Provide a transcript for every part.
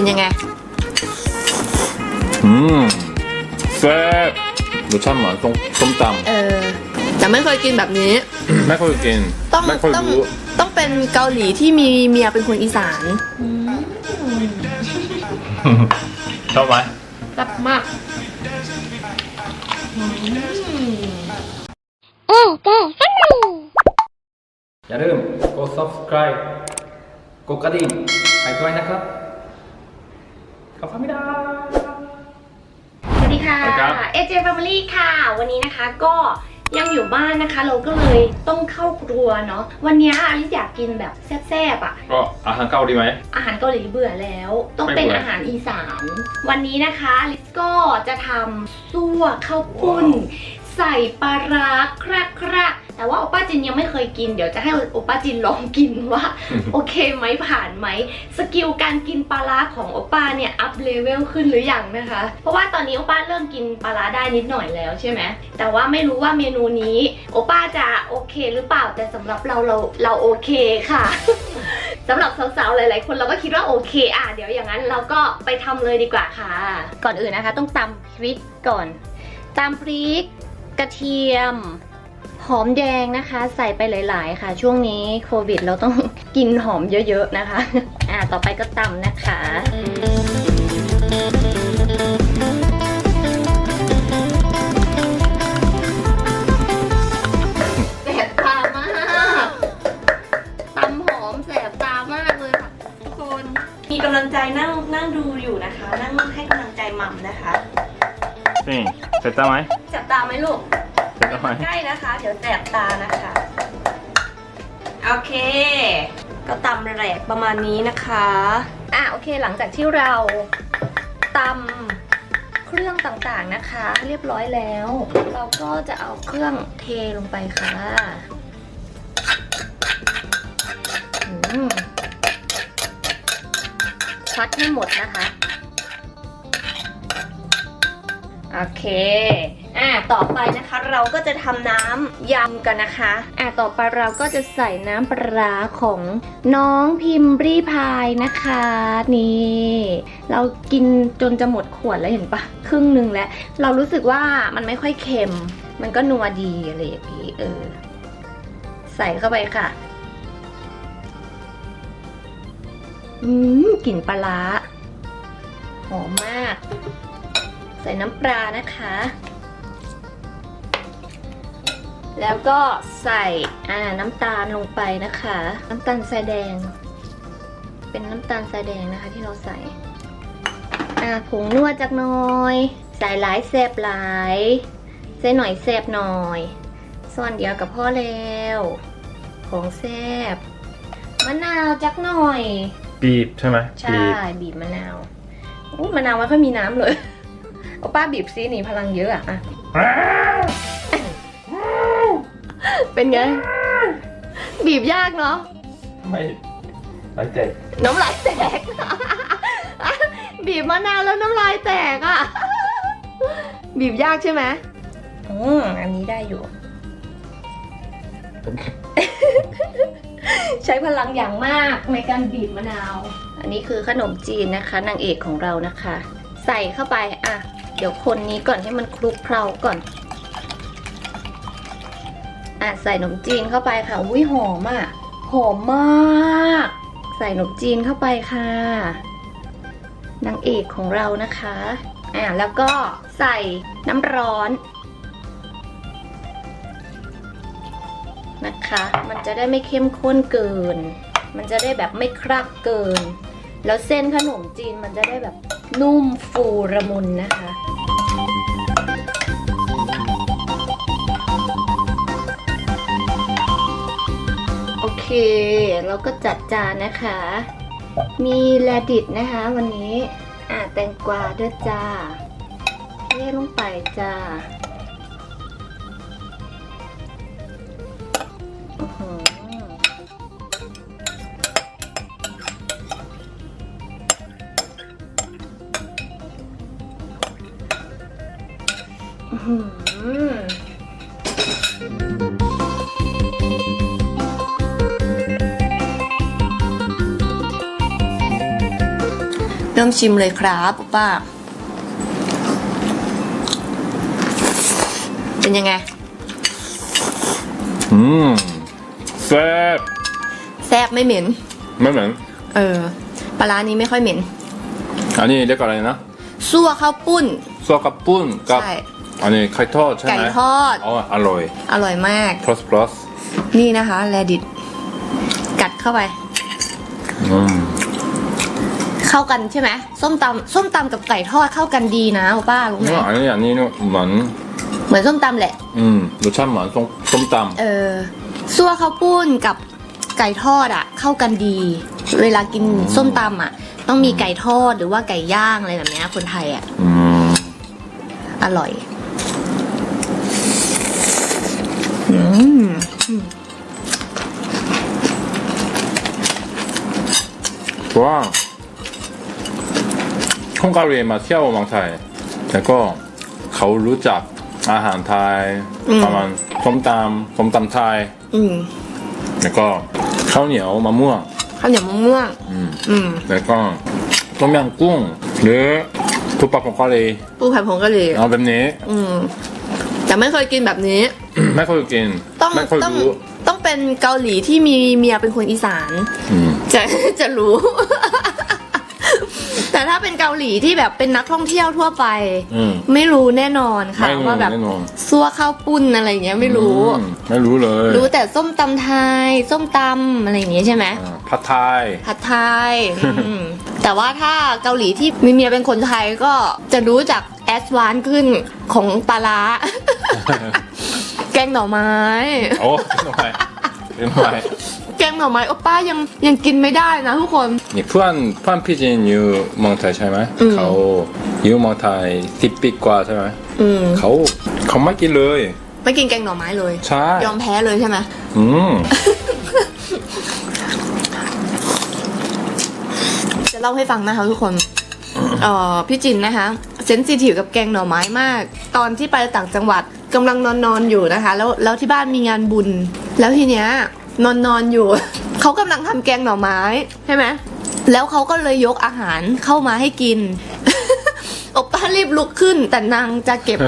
เป็นยังไง อืมแซ่บรสชาติเหมือนส้มส้มตเออ แต่ไม่เคยกินแบบนี้ำไม่ค่อยกินต้องไม่ค่อยต้องรู้ต้องเป็นเกาหลีที่มีเมียเป็นคนอีสานชอบไหมรับมากอย่าลืมกด subscribe กดกระดิ่งให้ด้วยนะครับ ขอบคุณไม่ได้สวัสดีค่ะสวัสดีครับเอเจแฟมิลี่ค่ะ วันนี้นะคะก็ยังอยู่บ้านนะคะ เราก็เลยต้องเข้าครัวเนาะวันนี้อลิซอยากกินแบบแซ่บๆอะ่ะ ก็อาหารเกาหลีไหม อาหารเกาหลีเบื่อแล้ว ต้องไม่เป็นเบื่อออาหารอีสาน วันนี้นะคะอลิซก็จะทำซั่วข้าวปุ้น ใส่ปลาร้าครักครักๆแต่ว่าโอป้าจินยังไม่เคยกิน เดี๋ยวจะให้โอป้าจินลองกินว่า โอเคไหมผ่านไหม สกิลการกินปลาร้าของโอป้าเนี่ยอัพเลเวลขึ้นหรือยังนะคะ เพราะว่าตอนนี้โอป้าเริ่มกินปลาร้าได้นิดหน่อยแล้วใช่ไหมแต่ว่าไม่รู้ว่าเมนูนี้โอป้าจะโอเคหรือเปล่าแต่สำหรับเราเราเราโอเคค่ะสำหรับสาวๆ หลายๆ คนเราก็คิดว่าโอเคอะเดี๋ยวอย่างนั้นเราก็ไปทำเลยดีกว่าค่ะ ก่อนอื่นนะคะ ต้องตำพริกก่อนตำพริก กระเทียม หอมแดงนะคะ ใส่ไปหลาย ๆ ค่ะ ช่วงนี้โควิด เราต้องกินหอมเยอะ ๆ นะคะ อะต่อไปก็ตำนะคะ แสบตามากตำหอมแสบตามากเลยค่ะทุกคน มีกำลังใจนั่งนั่งดูอยู่นะคะ นั่งให้กำลังใจหม่ำนะคะ นี่เสร็จแล้วไหมแสบ ตาไหมลูกเสร็จแล้วไหมใกล้นะคะ เดี๋ยวแสบตานะคะ โอเค ก็ตำแหลกประมาณนี้นะคะ อะโอเคหลังจากที่เราตำเครื่องต่างๆนะคะ เรียบร้อยแล้ว เราก็จะเอาเครื่องเทลงไปค่ะอืมพัดให้หมดนะคะ โอเค อ่าต่อไปนะคะเราก็จะทำน้ำยำกันนะคะอ่าต่อไปเราก็จะใส่น้ำปลาของน้องพิมพ์รีพายนะคะ นี่ เรากินจนจะหมดขวดแล้วเห็นปะครึ่งหนึ่งแล้ว เรารู้สึกว่ามันไม่ค่อยเค็ม มันก็นัวดีอะไรอย่างนี้เออ ใส่เข้าไปค่ะอืมกลิ่นปลาหอมมาก ใส่น้ำปลานะคะ แล้วก็ใส่อ่าน้ำตาลลงไปนะคะ น้ำตาลทรายแดง เป็นน้ำตาลทรายแดงนะคะที่เราใส่อ่าผงนวดจากหน่อย ใส่หลายแซบหลายใส่หน่อยแซบหน่อย ส่วนเดียวกับพ่อแล้วของแซบมะนาวจักหน่อย บีบใช่ไหมใช่บีบมะนาวอู้มะนาวไม่ค่อยมีน้ำเลยเอาป้าบีบซีนี่พลังเยอะอะอะ เป็นไง บีบยากเนาะ ไม่หายใจน้ำลายแตก บีบมะนาวแล้วน้ำลายแตกอะบีบยากใช่ไหมอืมอันนี้ได้อยู่ ใช้พลังอย่างมากในการบีบมะนาว อันนี้คือขนมจีนนะคะ นางเอกของเรานะคะ ใส่เข้าไปอะ เดี๋ยวคนนี้ก่อนให้มันคลุกเคล้าก่อน อะใส่ขนมจีนเข้าไปค่ะ อุ้ยหอมอะ หอมมาก ใส่ขนมจีนเข้าไปค่ะ นางเอกของเรานะคะ อะแล้วก็ใส่น้ำร้อนนะคะ มันจะได้ไม่เข้มข้นเกิน มันจะได้แบบไม่ครักเกิน แล้วเส้นขนมจีนมันจะได้แบบนุ่มฟูระมุนนะคะ โอเค เราก็จัดจานนะคะ มีแลดิตนะคะ วันนี้ อ่าแตงกวาด้วยจ้าเทลงไปจ้าอื้อ หืออื้อหือริ่มชิมเลยครับโอป้า เป็นยังไง อืมแซ่บแซบไม่เหม็น ไม่เหมือนเออปลาร้านี้ไม่ค่อยเหม็น อันนี้เรียกอะไรนะซั่วข้าวปุ้นซัวกับปุ้นกับ ใช่ อันนี้ไข่ทอดใช่ไหมไก่ทอด อ๋ออร่อย อร่อยมาก plus plus นี่นะคะแลดิต กัดเข้าไป อืม เข้ากันใช่ไหมส้มตำส้มตำกับไก่ทอดเข้ากันดีนะโอป้ารู้ไหมอันนี้อันนี้เหมือนเหมือนส้มตำแหละ อืมรสชาติเหมือนส้มส้มตเออซั่วข้าวปุ้นกับไก่ทอดอะ เข้ากันดี เวลากินส้มตำอะ ต้องมีไก่ทอดหรือว่าไก่ย่างอะไรแบบเนี้ยคนไทยอะำอืมอร่อยอืมเพราะว่าค งการีมาเที่ยวเมืองไทย แล้วก็เขารู้จักอาหารไทยอืมประมาณส้มตำส้มตำไทยอืมแล้วก็ข้าวเหนียวมะม่วงข้าวเหนียวมะม่วงอืมอืมแล้วก็ต้มยำกุ้ง หรือทุบปลาผงกะหรี่ปูผัดผงกะหรี่เอาแบบนี้ อืมแต่ไม่เคยกินแบบนี้ ไม่ค่อยกิน ต้องไม่ค่อยต้องรู้ต้องเป็นเกาหลีที่มีเมียเป็นคนอีสานอืมจะจะรู้แต่ ถ้าเป็นเกาหลีที่แบบเป็นนักท่องเที่ยวทั่วไป อืม ไม่รู้แน่นอนค่ะ ไม่รู้ว่าแบบแน่นอน ซัวข้าวปุ้นอะไรอย่างเงี้ยไม่รู้ อืมไม่รู้เลยรู้แต่ส้มตำไทย ส้มตำอะไรอย่างเงี้ยใช่ไหม อ่าผัดไทย ผัดไทยอืมแต่ว่าถ้าเกาหลีที่มีเมียเป็นคนไทยก็จะรู้จักแอดวานซ์ขึ้นของปลาร้า แกงหน่อไม้ โอ้ทำไมทำไมแกง หน่อไม้โอป้ายังยังกินไม่ได้นะทุกคน นี่เพื่อนเพื่อนพี่จินอยู่เมืองไทยใช่ไหมอืม เขาอยู่เมืองไทยสิบปีกว่าใช่ไหมอืมเขาเขาไม่กินเลย ไม่กินแกงหน่อไม้เลย ใช่ ยอมแพ้เลยใช่ไหมอืม จะเล่าให้ฟังนะคะทุกคน เอ่อพี่จินนะคะเซนซิทีฟกับแกงหน่อไม้มาก ตอนที่ไปต่างจังหวัดกำลังนอนนอนๆอยู่นะคะ แล้วแล้วที่บ้านมีงานบุญ แล้วทีเนี้ย นอนนอนๆอยู่ เขากำลังทำแกงหน่อไม้ ใช่ไหมแล้วเขาก็เลยยกอาหารเข้ามาให้กินโอป้ารีบลุกขึ้น แต่นางจะเก็บ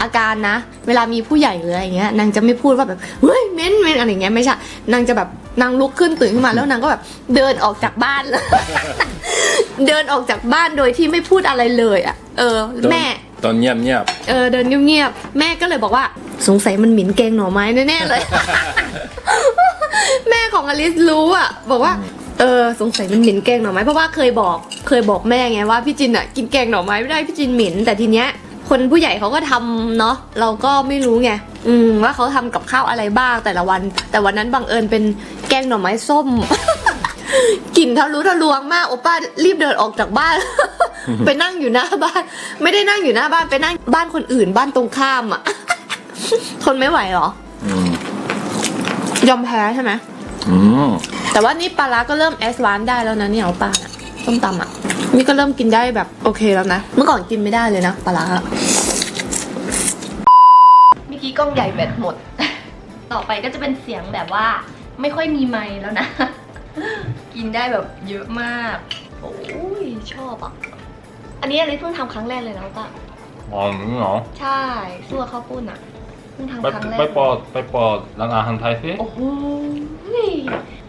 อาการนะ เวลามีผู้ใหญ่หรืออะไรเงี้ยนางจะไม่พูดว่าแบบเฮ้ยเม้นเม้นอะไรเงี้ยไม่ใช่นางจะแบบนางลุกขึ้นตื่นขึ้นมาแล้วนางก็แบบเดินออกจากบ้านเลยเดินออกจากบ้านโดยที่ไม่พูดอะไรเลยอะ เออ แม่ตอนเงียบเงียบเออเดินเงียบๆแม่ก็เลยบอกว่า สงสัยมันหมิ่นแกงหน่อไม้แน่ๆเลย แม่ของอลิสรู้อะ บอกว่า เออสงสัยมันหมิ่นแกงหน่อไม้เพราะว่าเคยบอก เคยบอกแม่ไงว่าพี่จินอะกินแกงหน่อไม้ไม่ได้พี่จินหมิ่นแต่ทีเนี้ยคนผู้ใหญ่เขาก็ทำเนาะเราก็ไม่รู้ไงอืมว่าเขาทำกับข้าวอะไรบ้างแต่ละวัน แต่วันนั้นบังเอิญเป็นแกงหน่อไม้ส้ม กลิ่นทะลุทะลวงมากโอป้ารีบเดินออกจากบ้าน ไปนั่งอยู่หน้าบ้าน ไม่ได้นั่งอยู่หน้าบ้านไปนั่งบ้านคนอื่นบ้านตรงข้ามอะ ทนไม่ไหวเหรอๆอืม ยอมแพ้ใช่ไหมอืมแต่ว่านี่ปลาร้าก็เริ่มแอสวานได้แล้วนะเนี่ยเอาป้าน่ะต้มตำอะ นี่ก็เริ่มกินได้แบบโอเคแล้วนะ เมื่อก่อนกินไม่ได้เลยนะปลาร้าอะเมื่อกี้กล้องใหญ่แบตหมด ต่อไปก็จะเป็นเสียงแบบว่า ไม่ค่อยมีไมค์แล้วนะ กินได้แบบเยอะมาก โอ้ยชอบอะ อันนี้อะไรเพิ่งทำครั้งแรกเลยนะป้าอ๋อนี่เหรอ ใช่ซั่วข้าวปุ้นอะเพิ่งทำไปครั้งแรกไปปอดไปปอดร้านอาหารไทยสิโอ้โห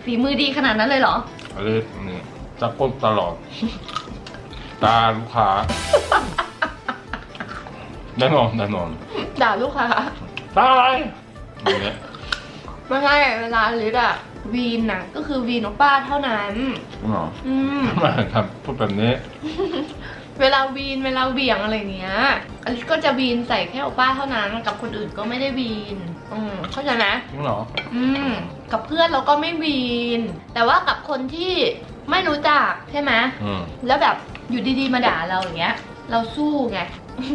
ฝีมือดีขนาดนั้นเลยเหรอ อะไรนี่จะก้มตลอด ตาลูกค้าแน่นอนแน่นอนด่าลูกค้าตาอะไรอย่างเงี้ยไม่ใช่เวลาลิศอะวีนน่ะ ก็คือวีนของป้าเท่านั้นจริงเหรออืม ทำไมครับพูดแบบนี้ เวลาวีนเวลาเหวี่ยงอะไรเงี้ย อลิศก็จะวีนใส่แค่โอป้าเท่านั้นกับคนอื่นก็ไม่ได้วีน อืมเข้าใจไหมจริงเหรอ อืม กับเพื่อนเราก็ไม่วีน แต่ว่ากับคนที่ไม่รู้จักใช่ไหมอืม แล้วแบบอยู่ดีๆมาด่าเราอย่างเงี้ย เราสู้ไง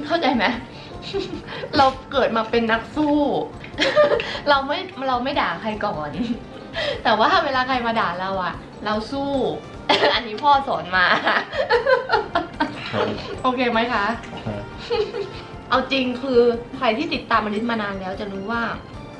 เข้าใจไหม เราเกิดมาเป็นนักสู้ เราไม่เราไม่ด่าใครก่อน แต่ว่าเวลาใครมาด่าเราอะเราสู้ อันนี้พ่อสอนมา โอเคไหมคะเอาจริงคือใครที่ติดตามอลิสมานานแล้วจะรู้ว่า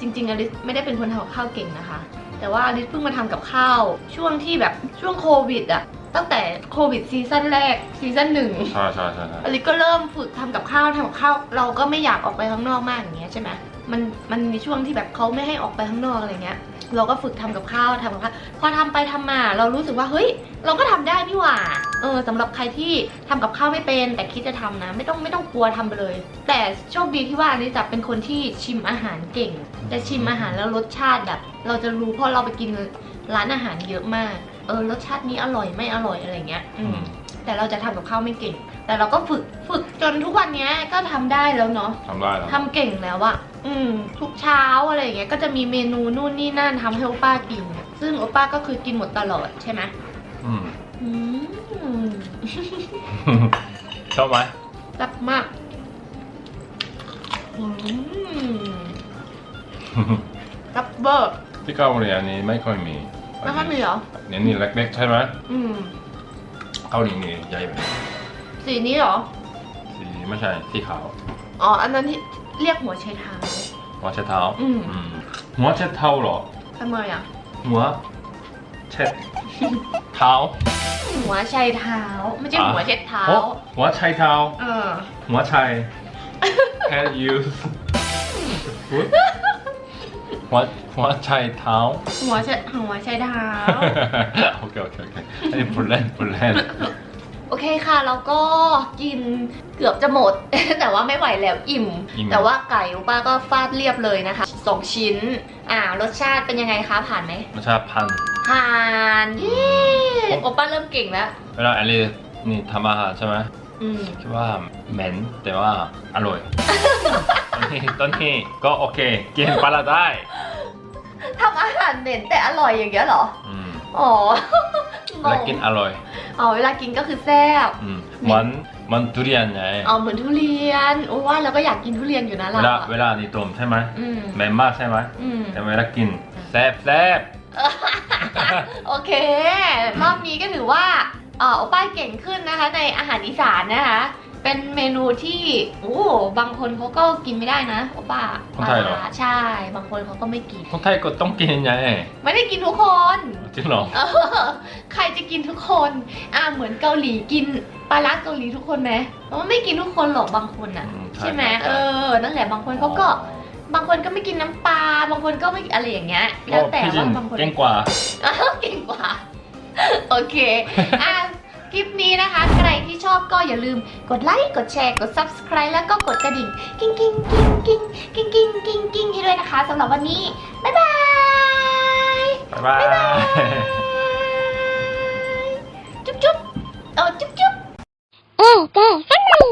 จริงๆอลิสไม่ได้เป็นคนทำกับข้าวเก่งนะคะ แต่ว่าอลิสเพิ่งมาทำกับข้าวช่วงที่แบบช่วงโควิดอะตั้งแต่โควิดซีซั่นแรกซีซั่นหนึ่ง ใช่ใช่ใช่ใช่อลิสก็เริ่มฝึกทำกับข้าวทำกับข้าวเราก็ไม่อยากออกไปข้างนอกมากอย่างเงี้ยใช่ไหมมันมันมีช่วงที่แบบเขาไม่ให้ออกไปข้างนอกอะไรเงี้ย เราก็ฝึกทำกับข้าวทำกับข้าวพอทำไปทำมา เรารู้สึกว่าเฮ้ย เราก็ทำได้นี่หว่าเออสำหรับใครที่ทำกับข้าวไม่เป็น แต่คิดจะทำนะ ไม่ต้องไม่ต้องกลัวทำไปเลย แต่โชคดีที่ว่าอลิสจะเป็นคนที่ชิมอาหารเก่งแต่ชิมอาหารแล้วรสชาติแบบ เราจะรู้เพราะเราไปกินร้านอาหารเยอะมาก เออรสชาตินี้อร่อยไม่อร่อยอะไรเงี้ย อืมแต่เราจะทำกับข้าวไม่เก่ง แต่เราก็ฝึกฝึกจนทุกวันเนี้ยก็ทำได้แล้วเนาะทำได้แล้ว ทำเก่งแล้วอะอืม ทุกเช้าอะไรอย่างเงี้ยก็จะมีเมนูนู่นนี่นั่นทำให้โอป้ากิน ซึ่งโอป้าก็คือกินหมดตลอดใช่ไหมอืม อืมชอบไหมรักมากอืมรับเบอร์ที่เกาหลีอันนี้ไม่ค่อยมีไม่ค่อยมีเหรอ เนี่ยนี่เล็กๆใช่ไหมอืม เกาหลีนี่ใหญ่ไป สีนี้เหรอ สีไม่ใช่สีขาวอ๋ออันนั้นที่เรียกหัวไชเท้า หัวเช็ดเท้าอืมอืมหัวเช็ดเท้าเหรอ ทำไมอะ หัวเช็ดเท้าหัวไชเท้าไม่ใช่หัวเช็ดเท้า โอ้หัวไชเท้า เออ หัวไช head use หัวหัวไชเท้า หัวเช็ดหัวไชเท้า โอเคโอเคโอเคอันนี้พูดเล่นพูดเล่น โอเคค่ะแล้วก็กินเกือบจะหมด แต่ว่าไม่ไหวแล้วอิ่ม แต่ว่าไก่อุป้าก็ฟาดเรียบเลยนะคะสองชิ้น อ่ารสชาติเป็นยังไงคะผ่านไหมรสชาติพัน ผ่านเย้โอป้าเริ่มเก่งแล้วเวลาแอลลี่นี่ทำอาหารใช่ไหมอืมคิดว่าเหม็นแต่ว่าอร่อย ตอนนี้ตอนนี้ก็โอเคกินปลาได้ทำอาหารเหม็นแต่อร่อยอย่างเงี้ยเหรอ อืมอ๋อแล้วกินอร่อย อ๋อเวลากินก็คือแซ่บ อืมมันมันทุเรียนไงอ๋อเหมือนทุเรียนโอ้ว่าแล้วก็อยากกินทุเรียนอยู่นะเวเราลาอะเวลานี่ต้มใช่ไหมอืมเหม็นมากใช่ไหมอืม แต่เวลากินแซ่บแซ่บ โอเค รอบนี้ก็ถือว่าเอ่อโอป้าเก่งขึ้นนะคะ ในอาหารอีสานนะคะ เป็นเมนูที่โอ้บางคนเขาก็กินไม่ได้นะโอป้าคนไทยเหรอปลาร้าใช่ บางคนเขาก็ไม่กิน คนไทยก็ต้องกินไงไม่ได้กินทุกคนจริงเหรอเออใครจะกินทุกคนอ่าเหมือนเกาหลีกินปลาร้าเกาหลีทุกคนไหมมันไม่กินทุกคนหรอกบางคนอะอืมใช่ใช่ไหมใช่เออนั่นแหละบางคนเขาก็บางคนก็ไม่กินน้ำปลา บางคนก็ไม่อะไรอย่างเงี้ย แล้วแต่พี่จิว่านบางคนเก่งกว่าอ้าวเก่งกว่า โอเค อะ คลิปนี้นะคะ ใครที่ชอบก็อย่าลืมกดไลค์ กดแชร์ กด subscribe แล้วก็กดกระดิ่ง กิ้งกิ้งกิ้งกิ้งกิ้งกิ้งกิ้งกิ้งให้ด้วยนะคะสำหรับวันนี้ บ๊ายบาย บ๊ายบาย จุ๊บจุ๊บเออจุ๊บจุ๊บ เออเกอฮันนี่